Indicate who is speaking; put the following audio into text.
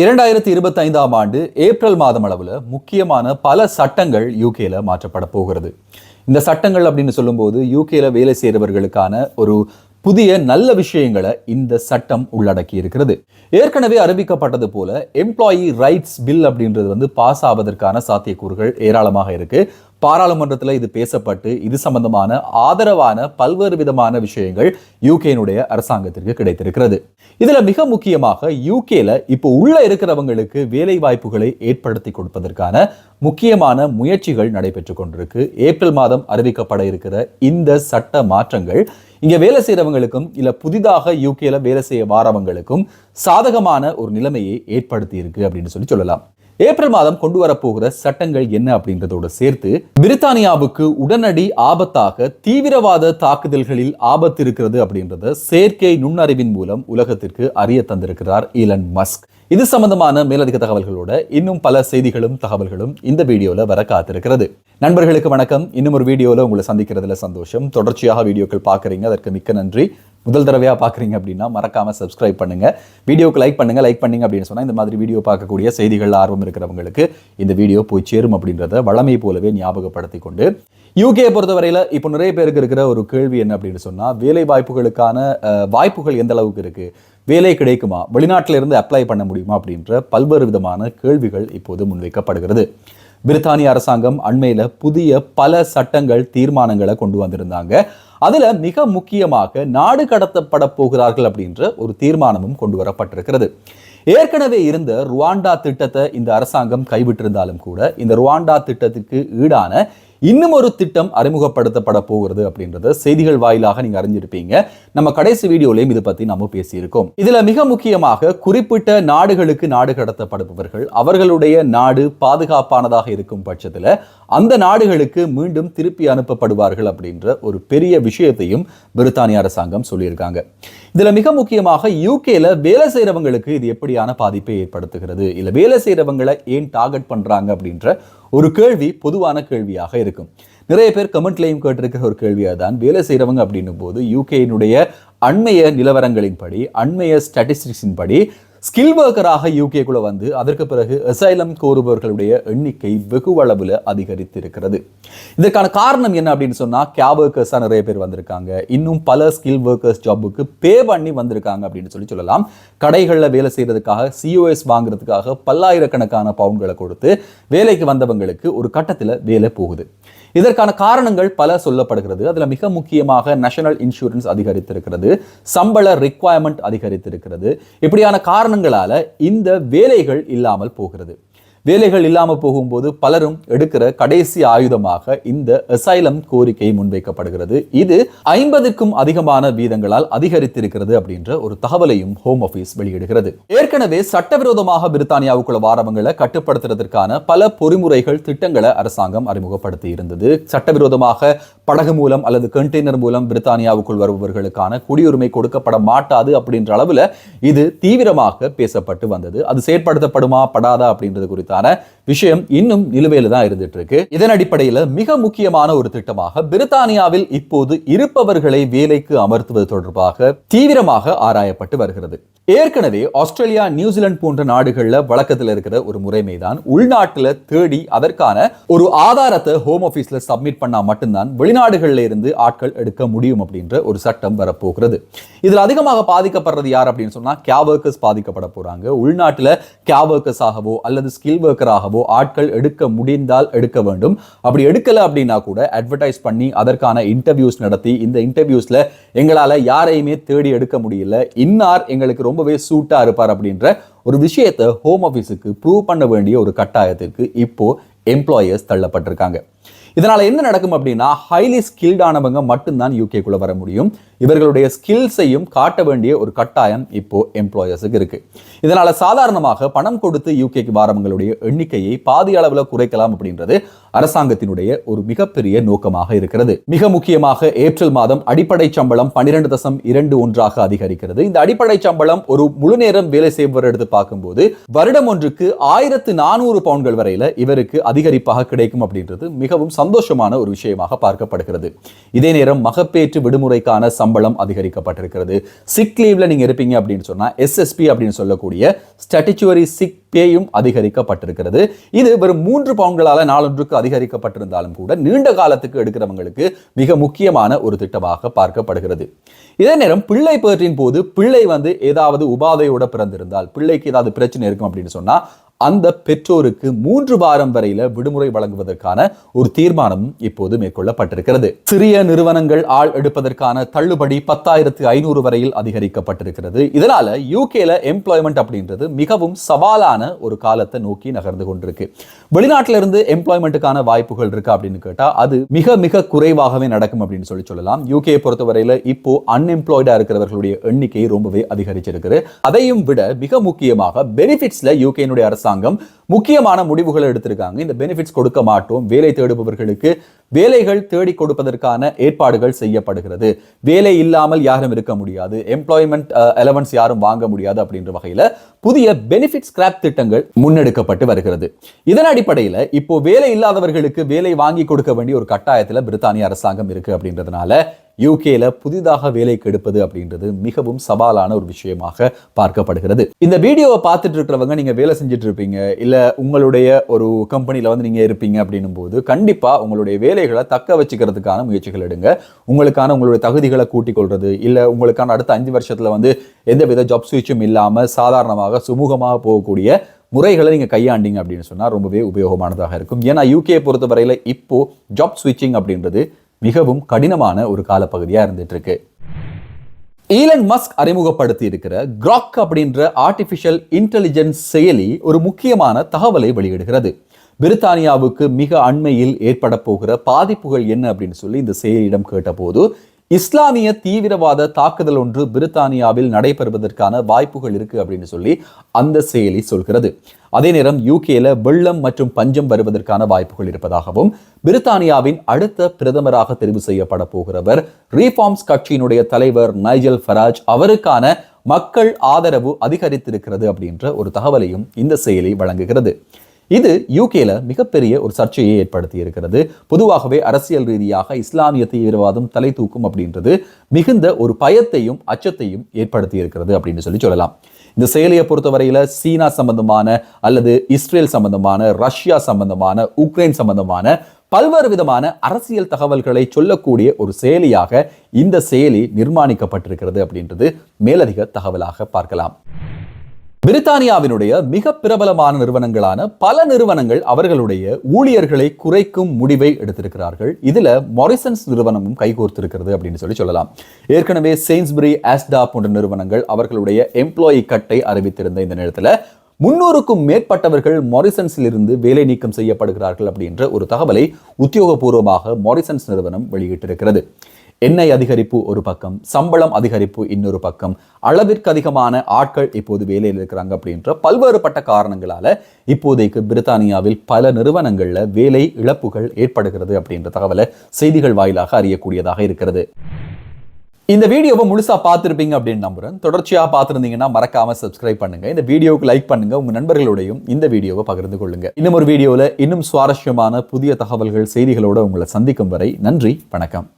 Speaker 1: இரண்டாயிரத்தி இருபத்தி ஐந்தாம் ஆண்டு ஏப்ரல் மாதம் அளவில் முக்கியமான பல சட்டங்கள் யூகேல மாற்றப்பட போகிறது. இந்த சட்டங்கள் அப்படின்னு சொல்லும்போது யூகேல வேலை செய்கிறவர்களுக்கான ஒரு புதிய நல்ல விஷயங்களை இந்த சட்டம் உள்ளடக்கி இருக்கிறது. ஏற்கனவே அறிவிக்கப்பட்டது போல எம்ப்ளாயி ரைட்ஸ் பில் அப்படின்றது வந்து பாஸ் ஆவதற்கான சாத்தியக்கூறுகள் ஏராளமாக இருக்கு. பாராளுமன்றத்தில் இது பேசப்பட்டு இது சம்பந்தமான ஆதரவான பல்வேறு விதமான விஷயங்கள் யூகேனுடைய அரசாங்கத்திற்கு கிடைத்திருக்கிறது. இதுல மிக முக்கியமாக யூகேல இப்போ உள்ள இருக்கிறவங்களுக்கு வேலை வாய்ப்புகளை ஏற்படுத்தி கொடுப்பதற்கான முக்கியமான முயற்சிகள் நடைபெற்று கொண்டிருக்கு. ஏப்ரல் மாதம் அறிவிக்கப்பட இருக்கிற இந்த சட்ட மாற்றங்கள் இங்க வேலை செய்யறவங்களுக்கும் இல்ல புதிதாக யூகேல வேலை செய்ய வாரவங்களுக்கும் சாதகமான ஒரு நிலைமையை ஏற்படுத்தி இருக்கு அப்படின்னு சொல்லி சொல்லலாம். ஏப்ரல் மாதம் கொண்டு வரப்போகிற சட்டங்கள் என்ன அப்படின்றதோட சேர்த்து பிரித்தானியாவுக்கு உடனடி ஆபத்தாக தீவிரவாத தாக்குதல்களில் ஆபத்து இருக்கிறது அப்படின்றத செயற்கை நுண்ணறிவின் மூலம் உலகத்திற்கு அறிய தந்திருக்கிறார் ஈலன் மஸ்க். இது சம்பந்தமான மேலதிக தகவல்களோட இன்னும் பல செய்திகளும் தகவல்களும் இந்த வீடியோவில் வர காத்திருக்கிறது. நண்பர்களுக்கு வணக்கம். இன்னும் ஒரு வீடியோவில் உங்களை சந்திக்கிறதுல சந்தோஷம். தொடர்ச்சியாக வீடியோக்கள் பார்க்குறீங்க. அதற்கு மிக்க நன்றி. முதல் தடவையாக பார்க்குறீங்க அப்படின்னா மறக்காமல் சப்ஸ்கிரைப் பண்ணுங்க. வீடியோக்கு லைக் பண்ணுங்கள் லைக் பண்ணுங்க அப்படின்னு சொன்னால் இந்த மாதிரி வீடியோ பார்க்கக்கூடிய செய்திகள் ஆர்வம் இருக்கிறவங்களுக்கு இந்த வீடியோ போய் சேரும் அப்படின்றத வளமை போலவே ஞாபகப்படுத்தி கொண்டு. யூகே பொறுத்தவரையில் இப்போ நிறைய பேருக்கு இருக்கிற ஒரு கேள்வி என்ன அப்படின்னு சொன்னால் வேலை வாய்ப்புகளுக்கான வாய்ப்புகள் எந்த அளவுக்கு இருக்குது வேலை கிடைக்குமா? வெளிநாட்டிலிருந்து அப்ளை பண்ண முடியுமா? அப்படின்ற பல்வேறு விதமான கேள்விகள் இப்போது முன்வைக்கப்படுகிறது. பிரித்தானிய அரசாங்கம் அண்மையில் புதிய பல சட்டங்கள் தீர்மானங்களை கொண்டு வந்திருந்தாங்க. அதுல மிக முக்கியமாக நாடு கடத்தப்பட போகிறார்கள் அப்படின்ற ஒரு தீர்மானமும் கொண்டு வரப்பட்டிருக்கிறது. ஏற்கனவே இருந்த ருவாண்டா திட்டத்தை இந்த அரசாங்கம் கைவிட்டிருந்தாலும் கூட இந்த ருவாண்டா திட்டத்துக்கு ஈடான இன்னும் ஒரு திட்டம் அறிமுகப்படுத்தப்பட போகிறது அப்படின்றத செய்திகள் வாயிலாக நீங்க அறிஞ்சிருப்பீங்க. நம்ம கடைசி வீடியோலையும் இது பத்தி நம்ம பேசியிருக்கோம். இதுல மிக முக்கியமாக குறிப்பிட்ட நாடுகளுக்கு நாடு கடத்தப்படுபவர்கள் அவர்களுடைய நாடு பாதுகாப்பானதாக இருக்கும் பட்சத்துல அந்த நாடுகளுக்கு மீண்டும் திருப்பி அனுப்பப்படுவார்கள் அப்படின்ற ஒரு பெரிய விஷயத்தையும் பிரித்தானிய அரசாங்கம் சொல்லியிருக்காங்க. இதுல மிக முக்கியமாக யூகேல வேலை செய்யறவங்களுக்கு இது எப்படியான பாதிப்பை ஏற்படுத்துகிறது? இல்ல வேலை செய்கிறவங்களை ஏன் டார்கெட் பண்றாங்க அப்படின்ற ஒரு கேள்வி பொதுவான கேள்வியாக இருக்கும். நிறைய பேர் கமெண்ட்லையும் கேட்டிருக்கிற ஒரு கேள்வியாக தான் வேலை செய்கிறவங்க அப்படின்னும் போது யூகேயினுடைய அண்மைய நிலவரங்களின்படி அண்மைய ஸ்டாட்டிஸ்டிக்ஸின் படி ஸ்கில் ஒர்க்கராக யூகேக்குள்ள வந்து அதற்கு பிறகு அசைலம் கோருபவர்களுடைய எண்ணிக்கை வெகுவளவில் அதிகரித்திருக்கிறது. இதற்கான காரணம் என்ன அப்படின்னு சொன்னால் கே ஒர்க்கர்ஸாக நிறைய பேர் வந்திருக்காங்க. இன்னும் பல ஸ்கில் ஒர்க்கர்ஸ் ஜாபுக்கு பே பண்ணி வந்திருக்காங்க அப்படின்னு சொல்லி சொல்லலாம். கடைகளில் வேலை செய்கிறதுக்காக சிஓஎஸ் வாங்குறதுக்காக பல்லாயிரக்கணக்கான பவுன்களை கொடுத்து வேலைக்கு வந்தவங்களுக்கு ஒரு கட்டத்தில் வேலை போகுது. இதற்கான காரணங்கள் பல சொல்லப்படுகிறது. அதில் மிக முக்கியமாக நேஷனல் இன்சூரன்ஸ் அதிகரித்திருக்கிறது. சம்பள ரிக்வயர்மெண்ட் அதிகரித்திருக்கிறது. இப்படியான காரணங்களால இந்த வேலைகள் இல்லாமல் போகிறது. வேலைகள் இல்லாம போகும்போது பலரும் எடுக்கிற கடைசி ஆயுதமாக இந்த அசைலம் கோரிக்கை முன்வைக்கப்படுகிறது. இது ஐம்பதுக்கும் அதிகமான வீதங்களால் அதிகரித்திருக்கிறது அப்படின்ற ஒரு தகவலையும் ஹோம் ஆபீஸ் வெளியிடுகிறது. ஏற்கனவே சட்டவிரோதமாக பிரித்தானியாவுக்குள்ள வாரவங்களை கட்டுப்படுத்துறதற்கான பல பொறிமுறைகள் திட்டங்களை அரசாங்கம் அறிமுகப்படுத்தி இருந்தது. சட்டவிரோதமாக படகு மூலம் அல்லது கண்டெய்னர் மூலம் பிரித்தானியாவுக்குள் வருபவர்களுக்கான குடியுரிமை கொடுக்கப்பட மாட்டாது அப்படின்ற அளவுல இது தீவிரமாக பேசப்பட்டு வந்தது. அது செயற்படுத்தப்படுமா படாதா அப்படின்றது குறித்து बता रहा है। விஷயம் இன்னும் நிலுவையில் தான் இருந்துட்டு இருக்கு இதன் அடிப்படையில் மிக முக்கியமான ஒரு திட்டமாக பிரித்தானியாவில் இப்போது இருப்பவர்களை வேலைக்கு அமர்த்துவது தொடர்பாக தீவிரமாக ஆராயப்பட்டு வருகிறது. ஏற்கனவே ஆஸ்திரேலியா நியூசிலாந்து போன்ற நாடுகளில் வழக்கத்தில் இருக்கிற ஒரு முறைமை தான் தேடி அதற்கான ஒரு ஆதாரத்தை ஹோம் ஆபீஸ்ல சப்மிட் பண்ணா மட்டும்தான் வெளிநாடுகளில் இருந்து ஆட்கள் எடுக்க முடியும் அப்படின்ற ஒரு சட்டம் வரப்போகிறது. இதுல அதிகமாக பாதிக்கப்படுறது யார் அப்படின்னு சொன்னா கேவர்க்கர்ஸ் பாதிக்கப்பட போறாங்க. உள்நாட்டில் கே ஆகவோ அல்லது ஸ்கில் ஒர்க்கராகவோ ஆட்கள் எடுக்க முடிந்தால் எடுக்க வேண்டும். அப்படி எடுக்கல அப்படின்னா கூட அட்வர்டைஸ் பண்ணி அதற்கான இன்டர்வியூஸ் நடத்தி இந்த இன்டர்வியூஸ்ல எங்களால யாரையுமே தேடி எடுக்க முடியல. இன்னார் எங்களுக்கு ரொம்பவே சூட்டா இருப்பார் அப்படின்ற ஒரு விஷயத்தை ஹோம் ஆஃபீஸுக்கு ப்ரூவ் பண்ண வேண்டிய ஒரு கட்டாயத்திற்கு இப்போ எம்ப்ளாயர்ஸ் தள்ளப்பட்டிருக்காங்க. இதனால் என்ன நடக்கும் அப்படின்னா ஹைலி ஸ்கில்டானவங்க மட்டும்தான் யூகேக்குள்ள வர முடியும். இவர்களுடைய ஸ்கில்ஸையும் காட்ட வேண்டிய ஒரு கட்டாயம் இப்போ எம்ப்ளாயர்ஸுக்கு இருக்கு. இதனால சாதாரணமாக பணம் கொடுத்து யூகேக்கு வாரவங்களுடைய எண்ணிக்கையை பாதி அளவில் குறைக்கலாம் அப்படின்றது அரசாங்கத்தினுடைய ஒரு மிகப்பெரிய நோக்கமாக இருக்கிறது. மிக முக்கியமாக ஏப்ரல் மாதம் அடிப்படை சம்பளம் பன்னிரண்டு தசம் இரண்டு ஒன்றாக அதிகரிக்கிறது. இந்த அடிப்படை சம்பளம் ஒரு முழு நேரம் வேலை செய்பவர் எடுத்து பார்க்கும்போது வருடம் ஒன்றுக்கு ஆயிரத்து நானூறு பவுன்கள் வரையில இவருக்கு அதிகரிப்பாக கிடைக்கும் அப்படின்றது மிகவும் சந்தோஷமான ஒரு விஷயமாக பார்க்கப்படுகிறது. இதே நேரம் மகப்பேற்று விடுமுறைக்கான சம்பளம் அதிகரிக்கப்பட்டிருக்கிறது. சிக் லீவ்ல நீங்க இருப்பீங்க அப்படின்னு சொன்னா எஸ்எஸ்பி அப்படின்னு சொல்லக்கூடிய ஸ்டாட்டிச்சுவரி சிக் பேயும் அதிகரிக்கப்பட்டிருக்கிறது. இது வெறும் மூன்று பவுன்களால் நாளொன்றுக்கு அதிகரிக்கப்பட்டிருந்தாலும் கூட நீண்ட காலத்துக்கு எடுக்கிறவங்களுக்கு மிக முக்கியமான ஒரு திட்டமாக பார்க்கப்படுகிறது. இதே நேரம் பிள்ளை பேற்றின் போது பிள்ளை வந்து ஏதாவது உபாதையோட பிறந்திருந்தால் பிள்ளைக்கு ஏதாவது பிரச்சனை இருக்கும் அப்படின்னு சொன்னா அந்த பெற்றோருக்கு மூன்று வாரம் வரையில விடுமுறை வழங்குவதற்கான ஒரு தீர்மானம் இப்போது மேற்கொள்ளப்பட்டிருக்கிறது. சிறிய நிறுவனங்கள் ஆள் எடுப்பதற்கான தள்ளுபடி பத்தாயிரத்து ஐநூறு வரையில் அதிகரிக்கப்பட்டிருக்கிறது. இதனால யூகேல எம்ப்ளாய்மெண்ட் அப்படின்றது மிகவும் சவாலான ஒரு காலத்தை நோக்கி நகர்ந்து கொண்டிருக்கு. வெளிநாட்டில இருந்து எம்ப்ளாய்மெண்ட்டுக்கான வாய்ப்புகள் இருக்கா அப்படின்னு கேட்டா அது மிக மிக குறைவாகவே நடக்கும் அப்படின்னு சொல்லி சொல்லலாம். யூகே பொறுத்தவரையில இப்போ அன்எம்ப்ளாய்டா இருக்கிறவர்களுடைய எண்ணிக்கை ரொம்பவே அதிகரிச்சிருக்கு அதையும் விட மிக முக்கியமாக பெனிஃபிட்ஸ்ல யூகேனுடைய அரசாங்கம் முக்கியமான முடிவுகளை எடுத்திருக்காங்க. இந்த பெனிஃபிட்ஸ் கொடுக்க மாட்டோம். வேலை தேடுபவர்களுக்கு வேலைகள் தேடி கொடுப்பதற்கான ஏற்பாடுகள் செய்யப்படுகிறது. வேலை இல்லாமல் யாரும் இருக்க முடியாது. எம்ப்ளாய்மெண்ட் அலவன்ஸ் uh, யாரும் வாங்க முடியாது அப்படின்ற வகையில் புதிய பெனிஃபிட் ஸ்கிராப் திட்டங்கள் முன்னெடுக்கப்பட்டு வருகிறது. இதன் அடிப்படையில் இப்போ வேலை இல்லாதவர்களுக்கு வேலை வாங்கி கொடுக்க வேண்டிய ஒரு கட்டாயத்தில் பிரித்தானிய அரசாங்கம் இருக்கு அப்படின்றதுனால யூகேல புதிதாக வேலை கெடுப்பது அப்படின்றது மிகவும் சவாலான ஒரு விஷயமாக பார்க்கப்படுகிறது. இந்த வீடியோவை பார்த்துட்டு இருக்கிறவங்க நீங்க வேலை செஞ்சுட்டு இருப்பீங்க இல்ல உங்களுடைய ஒரு கம்பெனியில் வந்து நீங்கள் இருப்பீங்க அப்படின்னும் போது கண்டிப்பாக உங்களுடைய வேலைகளை தக்க வச்சுக்கிறதுக்கான முயற்சிகள் எடுங்க. உங்களுக்கான உங்களுடைய தகுதிகளை கூட்டிக் இல்லை உங்களுக்கான அடுத்த அஞ்சு வருஷத்தில் வந்து எந்தவித ஜாப் சுவிட்சும் இல்லாமல் சாதாரணமாக சுமூகமாக போகக்கூடிய முறைகளை நீங்கள் கையாண்டிங்க அப்படின்னு சொன்னால் ரொம்பவே உபயோகமானதாக இருக்கும். ஏன்னா யூகே பொறுத்தவரையில் இப்போது ஜாப் ஸ்விட்சிங் அப்படின்றது மிகவும் கடினமான ஒரு காலப்பகுதியாக இருந்துகிட்ருக்கு ஈலன் மஸ்க் அறிமுகப்படுத்தி இருக்கிற கிராக் அப்படின்ற ஆர்டிபிஷியல் இன்டெலிஜென்ஸ் செயலி ஒரு முக்கியமான தகவலை வெளியிடுகிறது. பிரித்தானியாவுக்கு மிக அண்மையில் ஏற்பட போகிற பாதிப்புகள் என்ன அப்படின்னு சொல்லி இந்த செயலியிடம் கேட்டபோது இஸ்லாமிய தீவிரவாத தாக்குதல் ஒன்று பிரித்தானியாவில் நடைபெறுவதற்கான வாய்ப்புகள் இருக்கு அப்படின்னு சொல்லி அந்த செயலி சொல்கிறது. அதே நேரம் யூகேல வெள்ளம் மற்றும் பஞ்சம் வருவதற்கான வாய்ப்புகள் இருப்பதாகவும் பிரித்தானியாவின் அடுத்த பிரதமராக தெரிவு செய்யப்பட போகிறவர் ரீஃபார்ம்ஸ் கட்சியினுடைய தலைவர் நைஜல் ஃபராஜ் அவருக்கான மக்கள் ஆதரவு அதிகரித்திருக்கிறது அப்படின்ற ஒரு தகவலையும் இந்த செயலி வழங்குகிறது. இது யூகேல மிகப்பெரிய ஒரு சர்ச்சையை ஏற்படுத்தி இருக்கிறது பொதுவாகவே அரசியல் ரீதியாக இஸ்லாமிய தீவிரவாதம் தலை தூக்கும் அப்படின்றது மிகுந்த ஒரு பயத்தையும் அச்சத்தையும் ஏற்படுத்தி இருக்கிறது அப்படின்னு சொல்லி சொல்லலாம். இந்த செயலியை பொறுத்தவரையில சீனா சம்பந்தமான அல்லது இஸ்ரேல் சம்பந்தமான ரஷ்யா சம்பந்தமான உக்ரைன் சம்பந்தமான பல்வேறு விதமான அரசியல் தகவல்களை சொல்லக்கூடிய ஒரு செயலியாக இந்த செயலி நிர்மாணிக்கப்பட்டிருக்கிறது அப்படின்றது மேலதிக தகவலாக பார்க்கலாம். பிரித்தானியாவினுடைய மிக பிரபலமான நிறுவனங்களான பல நிறுவனங்கள் அவர்களுடைய ஊழியர்களை குறைக்கும் முடிவை எடுத்திருக்கிறார்கள். இதுல மொரிசன்ஸ் நிறுவனமும் கைகோர்த்திருக்கிறது அப்படின்னு சொல்லி சொல்லலாம். ஏற்கனவே செயின்ஸ்பிரி ஆஸ்டா போன்ற நிறுவனங்கள் அவர்களுடைய எம்ப்ளாயி கட்டை அறிவித்திருந்த இந்த நேரத்தில் முன்னூறுக்கும் மேற்பட்டவர்கள் மொரிசன்ஸில் இருந்து வேலை நீக்கம் செய்யப்படுகிறார்கள் அப்படின்ற ஒரு தகவலை உத்தியோகபூர்வமாக மொரிசன்ஸ் நிறுவனம் வெளியிட்டிருக்கிறது. எண்ணெய் அதிகரிப்பு ஒரு பக்கம் சம்பளம் அதிகரிப்பு இன்னொரு பக்கம் அளவிற்கு அதிகமான ஆட்கள் இப்போது வேலையில் இருக்கிறாங்க அப்படின்ற பல்வேறுபட்ட காரணங்களால இப்போதைக்கு பிரித்தானியாவில் பல நிறுவனங்கள்ல வேலை இழப்புகள் ஏற்படுகிறது அப்படின்ற தகவலை செய்திகள் வாயிலாக அறியக்கூடியதாக இருக்கிறது. இந்த வீடியோவை முழுசா பார்த்துருப்பீங்க அப்படின்னு நம்புறேன். தொடர்ச்சியா பார்த்துருந்தீங்கன்னா மறக்காம சப்ஸ்கிரைப் பண்ணுங்க. இந்த வீடியோவுக்கு லைக் பண்ணுங்க. உங்க நண்பர்களோடையும் இந்த வீடியோவை பகிர்ந்து கொள்ளுங்க. இன்னும் ஒரு வீடியோவில் இன்னும் சுவாரஸ்யமான புதிய தகவல்கள் செய்திகளோட உங்களை சந்திக்கும் வரை நன்றி வணக்கம்.